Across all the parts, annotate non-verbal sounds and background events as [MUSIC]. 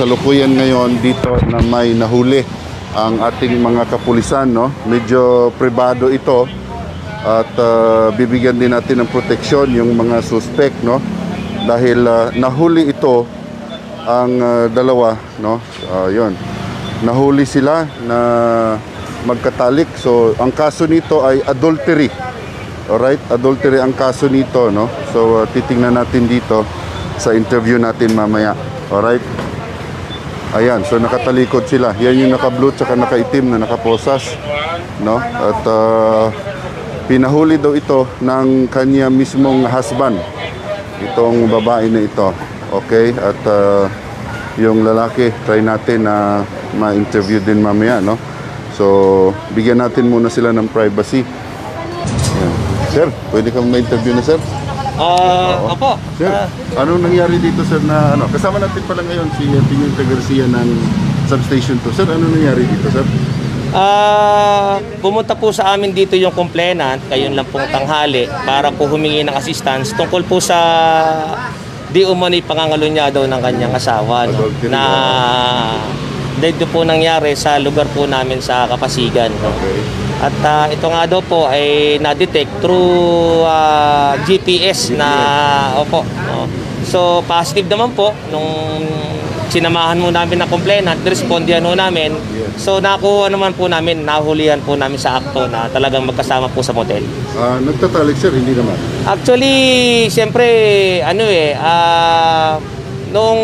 kasalukuyan ngayon dito na may nahuli ang ating mga kapulisan no. Medyo privado ito at ah, bibigyan din natin ng proteksyon yung mga suspect no dahil ah, nahuli ito ang ah, dalawa no. Ah, 'yon. Nahuli sila na magkatalik. So ang kaso nito ay adultery. Alright, adultery ang kaso nito, no? So, uh, titingnan natin dito sa interview natin mamaya. Alright? Ayan, so nakatalikod sila. Yan yung naka-blue tsaka naka-itim na nakaposas, no? At uh, pinahuli daw ito ng kanya mismong husband. Itong babae na ito. Okay? At uh, yung lalaki, try natin na ma-interview din mamaya, no? So, bigyan natin muna sila ng privacy. Ayan. Sir, pwede kang ma-interview na, sir? Ah, opo. Sir, Ah, anong nangyari dito, sir, na ano? Kasama natin pala ngayon si Pinunta Garcia ng Substation 2. Sir, ano nangyari dito, sir? Ah, pumunta po sa amin dito yung complainant, kayon lang pong tanghali, para po humingi ng assistance tungkol po sa di umano'y pangangalo niya daw ng kanyang asawa no, Adultery, na dito po nangyari sa lugar po namin sa Kapasigan. No. Okay. At ah, ito nga daw po ay na-detect through ah, GPS na opo. no. So positive naman po nung sinamahan mo namin na complainant, respondihan ho namin. So nakuha naman po namin, nahulihan po namin sa akto na talagang magkasama po sa motel. Ah, nagtatalik, sir, hindi naman. Actually, siyempre, ano eh, ah, nung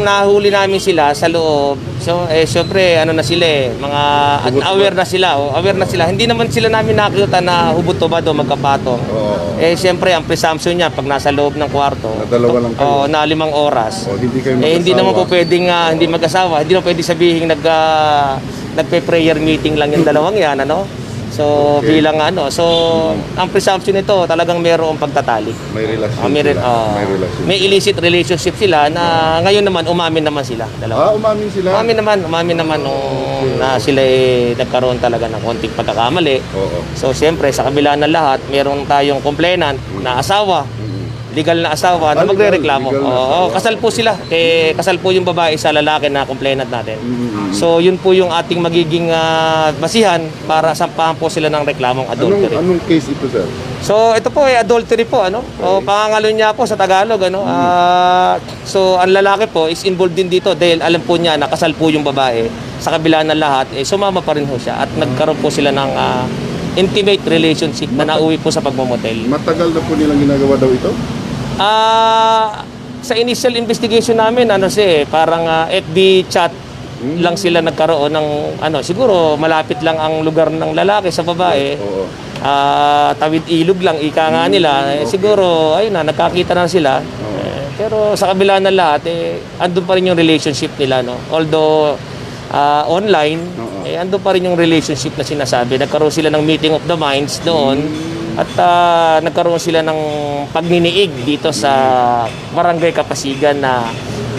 nahuli namin sila sa loob, so, eh, siyempre, ano na sila eh, mga Hubot-hubad. aware na sila, oh, aware na sila. Hindi naman sila namin nakita na hubot-tubad o magkapatong. Oo. Eh, siyempre, ang presumption niya, pag nasa loob ng kwarto, Na dalawa lang kayo. oh, na limang oras, O, hindi kayo eh, hindi mag-asawa. naman po pwedeng ah, hindi mag-asawa. Hindi naman pwedeng sabihin nag, ah, nagpe-prayer meeting lang yung [CLEARS THROAT] dalawang yan, ano? So, Okay. bilang ano, so, ang presumption nito, talagang mayroong pagtatali. May relasyon Ah, may, re- sila. ah, may relasyon. may illicit relationship sila na ngayon naman umamin naman sila. Dalawa. Ah, umamin sila? Umamin naman, umamin naman nung na sila eh, nagkaroon talaga ng konting pagkakamali. Oo. So, siyempre, sa kabila ng lahat, meron tayong complainant na asawa, legal na asawa Ah, na legal, magre-reklamo. legal na Oo, asawa. kasal po sila. Eh, kasal po yung babae sa lalaki na complainant natin. Mm. So, yun po yung ating magiging ah, basihan para sampahan po sila ng reklamong Anong, adultery. anong case ito, sir? So, ito po ay adultery po, ano? O pangangalo niya po sa Tagalog, ano? Ah, so, ang lalaki po is involved din dito dahil alam po niya na kasal po yung babae. Sa kabila ng lahat, eh, sumama pa rin po siya at nagkaroon po sila ng ah, intimate relationship na nauwi po sa pagmamotel. Matagal na po nilang ginagawa daw ito? Ah, sa initial investigation namin, ano siya eh, parang ah, FB chat lang sila nagkaroon ng ano, siguro malapit lang ang lugar ng lalaki sa babae. Oo. Ah, tawid ilog lang ika nga nila. Eh, siguro ayun na nagkakita na sila. Eh, pero sa kabila ng lahat eh andun pa rin yung relationship nila no. Although ah, online, eh andun pa rin yung relationship na sinasabi. Nagkaroon sila ng meeting of the minds doon. At ah, nagkaroon sila ng pagniniig dito sa Barangay Kapasigan na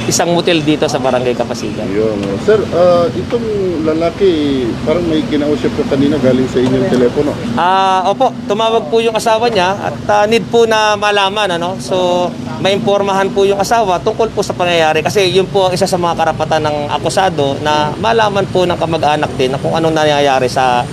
isang motel dito sa Barangay Kapasigan. Yun. oh. Sir, ah, itong lalaki, parang may kinausap ko kanina galing sa inyong telepono. Ah, opo, tumawag po yung asawa niya at ah, need po na malaman ano. So, maimpormahan po yung asawa tungkol po sa pangyayari kasi yun po ang isa sa mga karapatan ng akusado na malaman po ng kamag-anak din na kung anong nangyayari sa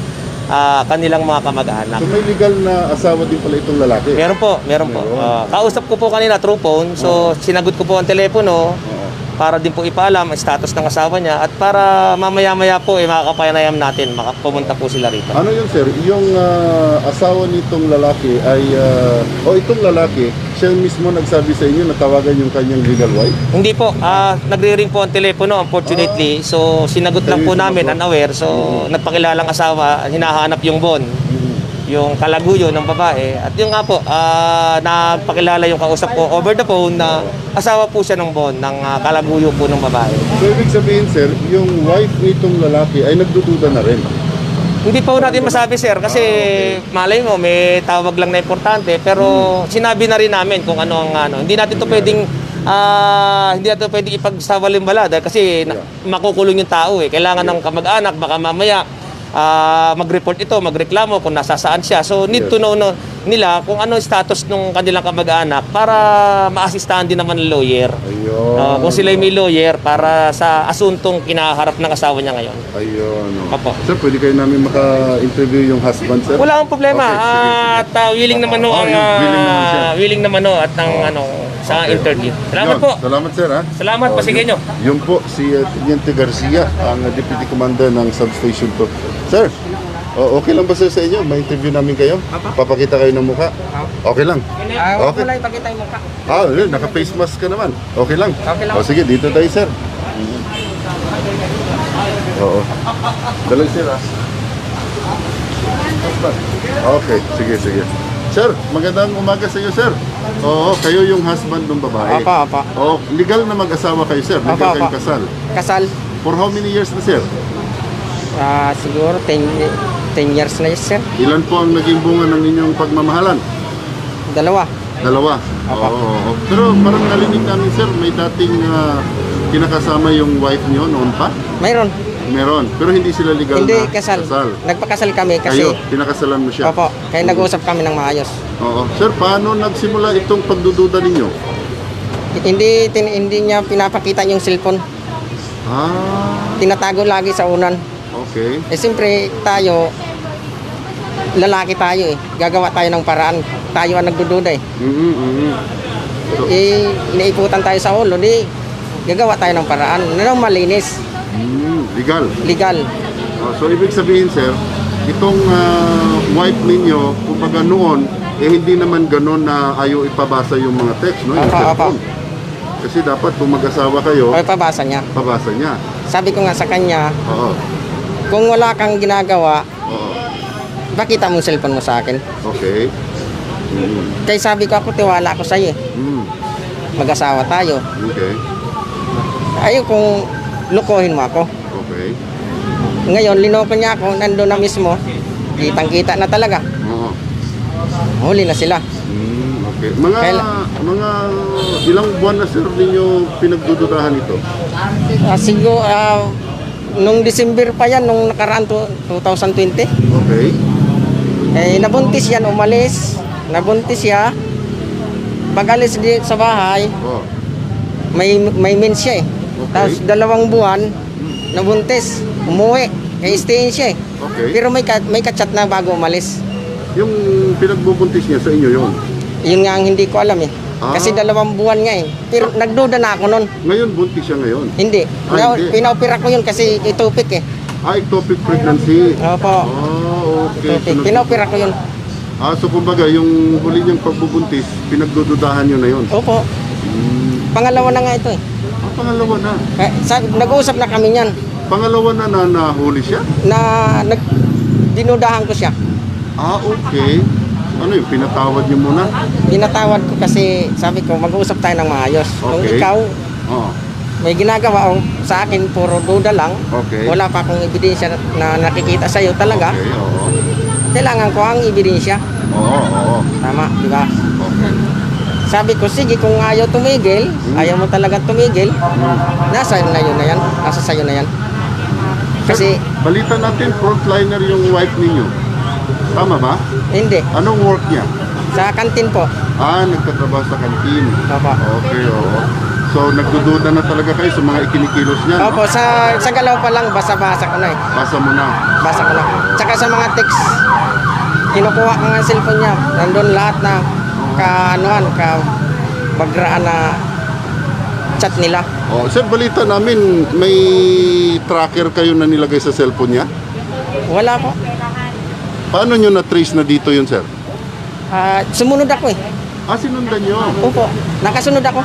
ah, kanilang mga kamag-anak. So may legal na asawa din pala itong lalaki? Meron po, meron po. Meron. Ah, kausap ko po kanina through phone. So, sinagot ko po ang telepono Oo. Para din po ipaalam ang status ng asawa niya at para mamaya-maya po eh makakapanayam natin, makapumunta po sila rito. Ano yun sir, yung ah, asawa nitong lalaki ay, ah, o itong lalaki, siya mismo nagsabi sa inyo na tawagan yung kanyang legal wife? Hindi po, ah nagre-ring po ang telepono unfortunately. So sinagot lang po namin, unaware. So nagpakilalang asawa, hinahanap yung bon, yung kalaguyo ng babae. At yung nga po, ah nagpakilala yung kausap ko over the phone na asawa po siya ng bon, ng ah, kalaguyo po ng babae. So ibig sabihin sir, yung wife nitong lalaki ay nagdududa na rin. Hindi pa po natin masabi sir kasi malay mo may tawag lang na importante pero sinabi na rin namin kung ano ang ano. Hindi natin to pwedeng ah, hindi natin pwedeng ipagsawalimbalada dahil kasi na, makukulong yung tao eh. Kailangan ng kamag-anak baka mamaya ah, mag-report ito, magreklamo kung nasa saan siya. So need to know no, nila kung ano yung status ng kanilang kamag-anak para maasistahan din naman ng lawyer. Ayun. Uh, kung sila may lawyer para sa asuntong kinaharap ng asawa niya ngayon. Ayun. oh. Opo. Sir, pwede kayo namin maka-interview yung husband, sir? Wala akong problema. Okay, sige, sige. At uh, willing naman no Oh, ang yun, willing naman uh, willing naman no at ang ano sa Okay. interview. Salamat Yun, po. Salamat, sir, ha? Salamat, Oh, pasigay yun- nyo. Yun po, si uh, Teniente Garcia, ang uh, Deputy Commander ng Substation 2. Sir, oh, okay lang ba sir sa inyo? May interview namin kayo? Papakita kayo ng mukha? Okay lang. Ah, Okay. okay. Kulay, pakita yung mukha. Ah, yun, naka-face mask ka naman. Okay lang. Okay lang. O sige, dito tayo, sir. Oo. Dalaw, sir, ah. Okay, sige, sige. Sir, magandang umaga sa iyo, sir. Oo, kayo yung husband ng babae. Apa, apa. Oh, legal na mag-asawa kayo, sir. Legal Apa, kayong apa. kasal. Kasal. For how many years na, sir? Ah, siguro 10, 10 years na yun, sir. Ilan po ang naging bunga ng inyong pagmamahalan? Dalawa. Dalawa. Apa. Oo, oo. Pero parang nalinig namin, sir, may dating ah, kinakasama yung wife niyo noon pa? Mayroon. Meron. Pero hindi sila legal Hindi na kasal. kasal. Nagpakasal kami kasi Kayo, pinakasalan mo siya. Opo, kaya nag-uusap kami ng maayos. Oo. Sir, paano nagsimula itong pagdududa ninyo? Hindi tin, hindi niya pinapakita yung cellphone. Ah, Tinatago lagi sa unan. okay. Eh siyempre tayo lalaki tayo eh. Gagawa tayo ng paraan. Tayo ang nagdududa eh. Mhm, mhm. So, Eh iniiputan tayo sa ulo, di gagawa tayo ng paraan. Ano malinis, mm, legal. legal. Ah, so, ibig sabihin, sir, itong ah, wife ninyo, kumbaga noon, eh hindi naman ganun na ayaw ipabasa yung mga text, no? Yung apa. cellphone. Kasi dapat kung mag-asawa kayo, Okay, pabasa niya. pabasa niya. Sabi ko nga sa kanya, Oo. kung wala kang ginagawa, Oo. bakita mo cellphone mo sa akin. Okay. Mm. Kaya sabi ko ako, tiwala ako sa'yo eh. Mm. Mag-asawa tayo. Okay. Ayaw kung lukohin mo ako. Okay. Ngayon, linoko niya ako, nandun na mismo. Kitang-kita na talaga. Oo. Huli na sila. Mm, okay. Mga Kaila- mga ilang buwan na sir ninyo pinagdududahan ito? Uh, siguro, ah, nung December pa yan, nung nakaraan to, 2020, Okay. eh, nabuntis yan, umalis. Nabuntis siya. Pag alis di sa bahay, Oh. may, may mens siya eh. Okay. Tapos dalawang buwan, nabuntis, umuwi. Kaya stayin siya eh. Okay. Pero may, ka, may kachat na bago umalis. Yung pinagbubuntis niya sa inyo yon. Yun nga ang hindi ko alam eh. Ah. Kasi dalawang buwan nga eh. Pero nagduda na ako nun. Ngayon buntis siya ngayon. Hindi. Ah, Na, hindi. Pinaopera ko yun kasi itupik eh. Ah, ectopic pregnancy. Opo. Oh, okay. Itupik. So, Pinaopera ko yun. Ah, so kumbaga yung huli niyang pagbubuntis, pinagdududahan niyo na yon. Opo. Hmm. Pangalawa na nga ito eh. Pangalawa na. Eh, sabi, nag-uusap na kami niyan Pangalawa na na nahuli siya? na nag, dinudahan ko siya. Ah, okay. Ano yung pinatawad niyo muna? Pinatawad ko kasi sabi ko mag-uusap tayo ng maayos. Kung Okay. ikaw Oo. may ginagawa o sa akin puro duda lang, Okay. wala pa akong ebidensya na nakikita sa iyo talaga, Okay, oo. kailangan ko ang ebidensya. Oo, oo. Tama, di ba? Okay. Sabi ko, sige, kung ayaw tumigil, ayaw mo talaga tumigil, nasa na yun na yan. Nasa sa'yo na yan. Kasi, Balita natin, frontliner yung wife ninyo. Tama ba? hindi. Anong work niya? Sa kantin po. Ah, nagtatrabaho sa kantin. Opo. Okay, oo. So, nagdududa na talaga kayo sa mga ikinikilos niya, no? Opo, sa, sa galaw pa lang, basa-basa ko na eh. Basa mo na. Basa ko na. Tsaka sa mga text, kinukuha ko nga cellphone niya. Nandun lahat na ka-anuan, ka-bagraan na chat nila. Oh, sir, balita namin, may tracker kayo na nilagay sa cellphone niya. Wala po. Paano nyo na-trace na dito yun, sir? Ah, sumunod ako eh. Ah, sinundan nyo Opo, nakasunod ako.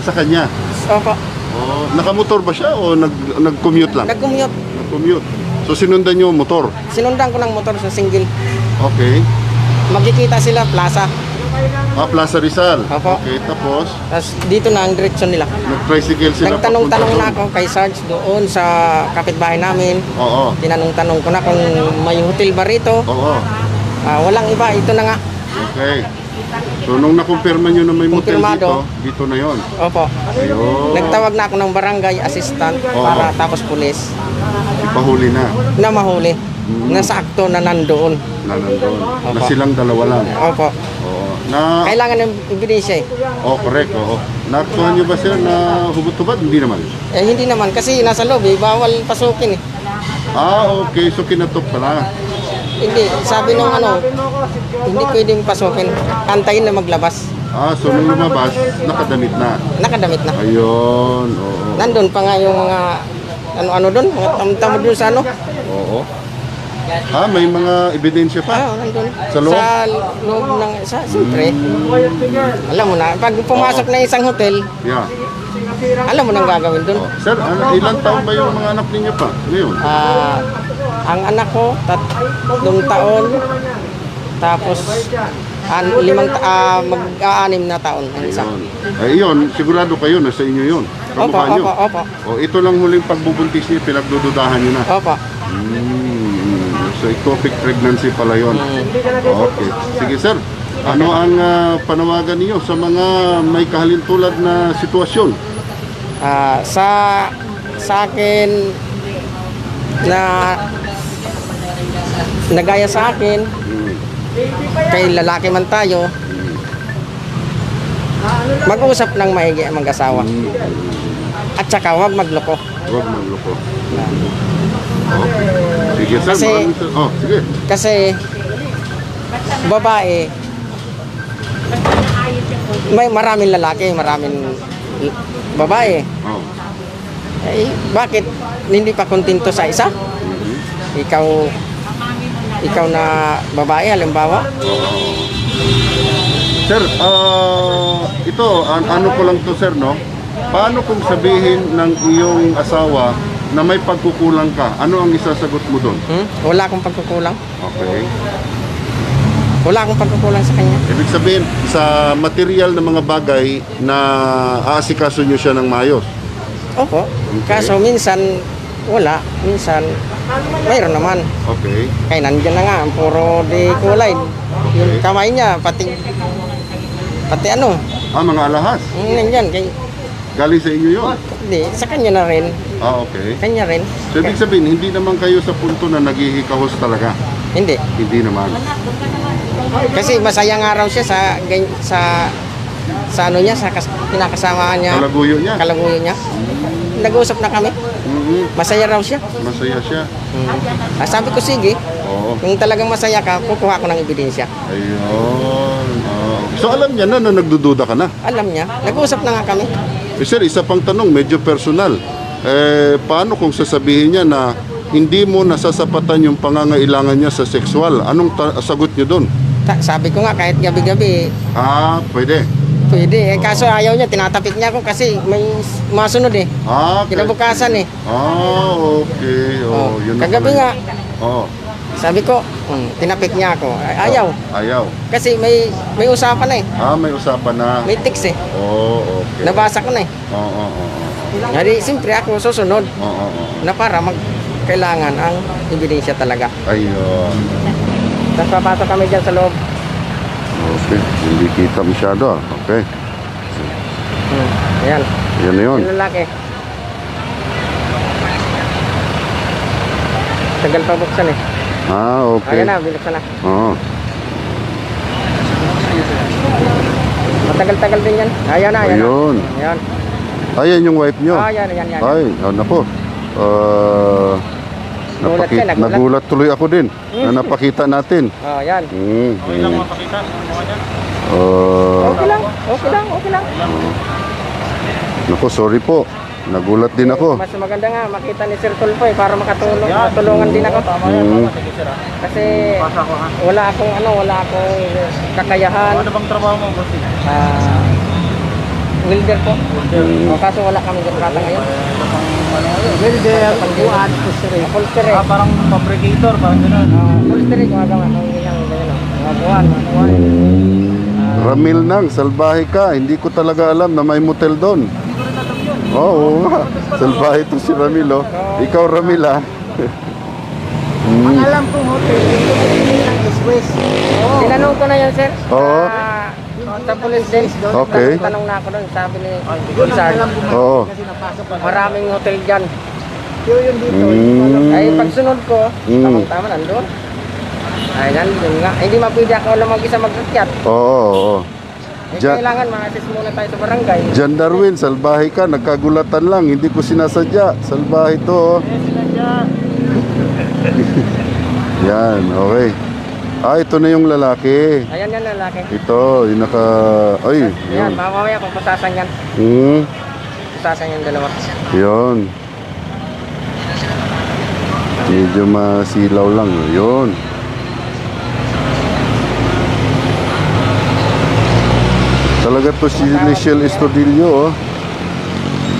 sa kanya. Opo, Oh, nakamotor ba siya o nag, nag-commute lang? nag-commute. Nag-commute. So, sinundan nyo motor. Sinundan ko ng motor sa single. Okay. Magkikita sila, plaza. Ah, Plaza Rizal. Opo. Okay, tapos, Tapos dito na ang direksyon nila. nag-tricycle sila Nagtanong-tanong na ako kay Sarge doon sa kapitbahay namin. Oo. Tinanong-tanong ko na kung may hotel ba rito. Oo. Ah, walang iba, ito na nga. Okay. So nung nakumpirma nyo na may motel Kumpirmado. dito, dito na yon. Opo. Ayun. Nagtawag na ako ng barangay assistant Oo. para tapos pulis Ipahuli na. na mahuli. Na sakto na nandoon. Na nandun. Na Opo. silang dalawa lang. Opo. Oo. Na, Kailangan ng ebidensya eh. oh correct, oo. Nakuha nyo ba sir na hubot-hubad? Hindi naman. Eh hindi naman kasi nasa loob eh, bawal pasukin eh. Ah, okay. So kinatok pala. Hindi, sabi nung ano, hindi pwedeng pasukin. Antayin na maglabas. Ah, so nung lumabas, nakadamit na. Nakadamit na. Ayun, oo. Nandun pa nga yung mga ano-ano doon, mga tamtamo doon sa ano. Oo. Ah, may mga ebidensya pa. Ah, nandun. Sa loob? Sa loob ng, sa, siyempre. Alam mo na, pag pumasok na isang hotel, Yeah. alam mo nang gagawin doon. Oh. Sir, ano, ilang taon ba yung mga anak ninyo pa ngayon? Ah, ang anak ko, tatlong taon, tapos an, limang, ta- ah, mag-aanim na taon ang isa. Ayun. Ay, yun, sigurado kayo na sa inyo yun. Opo, Kamukha nyo. opo, opo, O, ito lang huling pagbubuntis niyo, pinagdududahan nyo na. opo. So, ectopic pregnancy pala yun. Okay. Sige, sir. Ano ang ah, panawagan niyo sa mga may kahalintulad na sitwasyon? Ah, sa sa akin na nagaya sa akin kay lalaki man tayo mag-usap ng maigi ang mag-asawa Mm. at saka huwag magloko Huwag magloko. Okay. Sige, sir. Kasi- maraming Oh, sige. kasi babae may maraming lalaki maraming babae Oh. eh, bakit hindi pa kontento sa isa Mhm. ikaw ikaw na babae halimbawa Sir, ah, ito, an- ano ko lang to sir, no? Paano kung sabihin ng iyong asawa na may pagkukulang ka? Ano ang isasagot mo doon? hmm? wala akong pagkukulang Okay. wala akong pagkukulang sa kanya Ibig sabihin, sa material na mga bagay na aasikaso nyo siya ng maayos. opo Okay. kaso minsan wala minsan mayroon naman Okay. kaya nandiyan na nga puro di kulay yung kamay niya pati pati ano Ah, mga alahas. mm, nandiyan kay Galing sa inyo yun. di sa kanya na rin Ah, okay. kanya rin So, ibig sabihin, hindi naman kayo sa punto na naghihikahos talaga. hindi Hindi naman. kasi masaya nga raw siya sa sa sa ano niya sa kas, kinakasamaan niya Kalaguyo niya. kalaguyo niya nag-usap na kami Mhm. masaya raw siya Masaya siya. Ah, sabi ko sige Oo. kung talagang masaya ka kukuha ko ng ebidensya Ayun. So, alam niya na na nagdududa ka na. alam niya nag-usap na nga kami Eh, sir, isa pang tanong, medyo personal. Eh, paano kung sasabihin niya na hindi mo nasasapatan yung pangangailangan niya sa sexual? Anong ta- sagot niyo doon? Ta- sabi ko nga kahit gabi-gabi Ah, pwede. pwede eh kaso ayaw niya tinatapik niya ako kasi may masunod eh Ah, okay. kinabukasan eh Ah, okay. Oh, Oh, yun na kagabi pala. nga Oh, sabi ko hmm, tinapik niya ako Ay- ayaw ayaw. kasi may may usapan na eh Ah, may usapan na. may text eh Oh, okay. nabasa ko na eh Oo, oo, oo. Jadi siyempre ako susunod Oo, oo, oo. na para mag kailangan ang ebidensya talaga. Ayun. Tapos papasok kami dyan sa loob. Okay. Hindi kita masyado. ah. Okay. Hmm. Ayan, Yan na yun. yung lalaki. Tagal pa buksan eh. Ah, okay. Ayan na, binuksan na. Oo. Matagal-tagal din yan. Ayan na, ayan Ayun. na. Ayan. Ayan yung wife nyo. Ah, ayan, ayan, ayan. Ay, ano po. Ah, Nagulat napaki- ka, nagulat. nagulat tuloy ako din na napakita natin. Oh, ayan. Mm, Okay lang mm. mapakita. Ah, Okay lang, okay lang, okay lang. naku, sorry po. Nagulat din ako. Mas maganda nga makita ni Sir Tulfo eh para makatulong, matulungan din ako. Mm. Kasi wala akong ano, wala akong kakayahan. Ano bang trabaho mo, boss? Ah, welder po. O, kaso wala kami kontrata ngayon. Welder, buwan, upholstery. Upholstery. Ah, parang fabricator, parang gano'n. Ah, upholstery, gumagawa ng ilang ganyan. o. Mga buwan, mga buwan. Ramil nang, salbahe ka. Hindi ko talaga alam na may motel doon. Oo nga. Salbahe to si Ramil, oh. Ikaw, Ramil, ah. Ang alam ko hotel, dito ng East West. Tinanong ko na yan, sir. Oo. Sa sa police din. Okay. Tanong na ako doon, sabi ni Sir, Oo. maraming hotel dyan. Mm. Ay, pagsunod ko, Mm. tamang-tama nandun. Ay, nandun nga. Hindi mapwede ako lang mag-isa mag-akyat. Oo, oo. Eh, Diyan- kailangan ma-assist muna tayo sa barangay. Jan Darwin, salbahe ka, nagkagulatan lang, hindi ko sinasadya. Salbahe to. oh. [LAUGHS] Yan, okay. Ah, ito na yung lalaki. Ayan yan lalaki. Ito, yung naka... Ay, Ayan, yun. mamaya kung pasasan yan. Hmm, Pasasan yung dalawa. yun. Medyo masilaw lang. Yun. Talaga to si Michelle Estudillo, oh.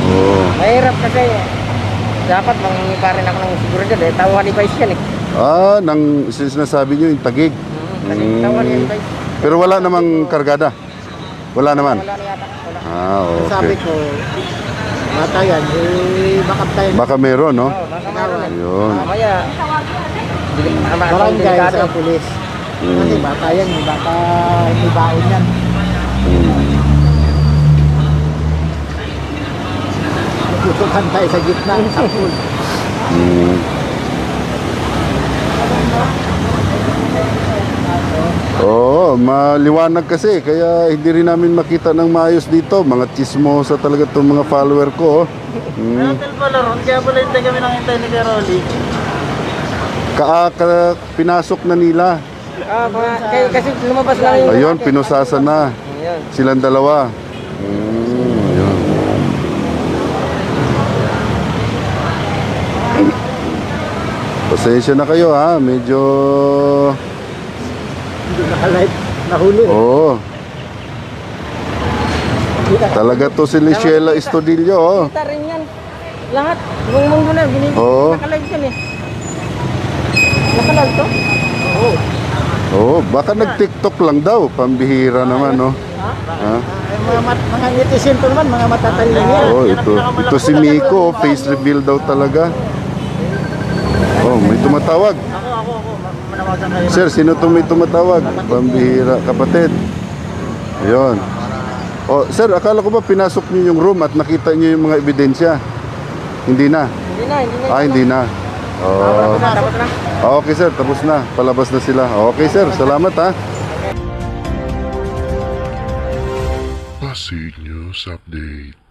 Oh. Mahirap kasi dapat mangingi pa rin ako ng seguridad eh. Tawhan device yan eh. Ah, nang sinasabi nyo yung tagig. Kasi Mm. tawhan device. Pero wala namang kargada. Wala naman. Wala na yata. Wala. Ah, Sabi okay. ko, bata yan, eh, baka tayo Baka meron, no? Oo, baka meron eh. Yun. Mamaya, barangay sa pulis. Mm. Kasi bata yan, eh, baka may baon yan. Tutukan tayo sa gitna, sa pool. Mm. Oo, maliwanag kasi kaya hindi rin namin makita ng maayos dito. Mga chismosa talaga itong mga follower ko. oh. Mm. Hotel pala ron, kaya pala hindi kami nakita ni Caroli. Ka, ka- pinasok na nila. Ah, mga, kasi lumabas lang yung... Ayun, pinusasa na. Ayun. Silang dalawa. Mm, yun. Pasensya na kayo ha, medyo... Nakalive, nahuli. Oo. Talaga to si Lichela Estudillo. Oh. Kita rin yan. Lahat. Buong mundo na. Binibig. Oo. Nakalive yan eh. Nakalive to? Oo. Oo, baka nag-TikTok lang daw. Pambihira naman, no? Ha? Ay, mga, mat- mga netizen to naman, mga matatalino yan. Oo, ito. Ito si Miko, oh, face reveal daw talaga. Oh, may tumatawag. Ako, ako, ako, ma- manawagan kayo. Sir, sino to may tumatawag? Pambihira, kapatid. Ayun. Oh, sir, akala ko ba pinasok niyo yung room at nakita niyo yung mga ebidensya? Hindi na. Hindi na, hindi na. Ah, hindi na. Oh. Tapos na. Okay, sir, tapos na. Palabas na sila. Okay, sir. Salamat, ha. Pasig News Update.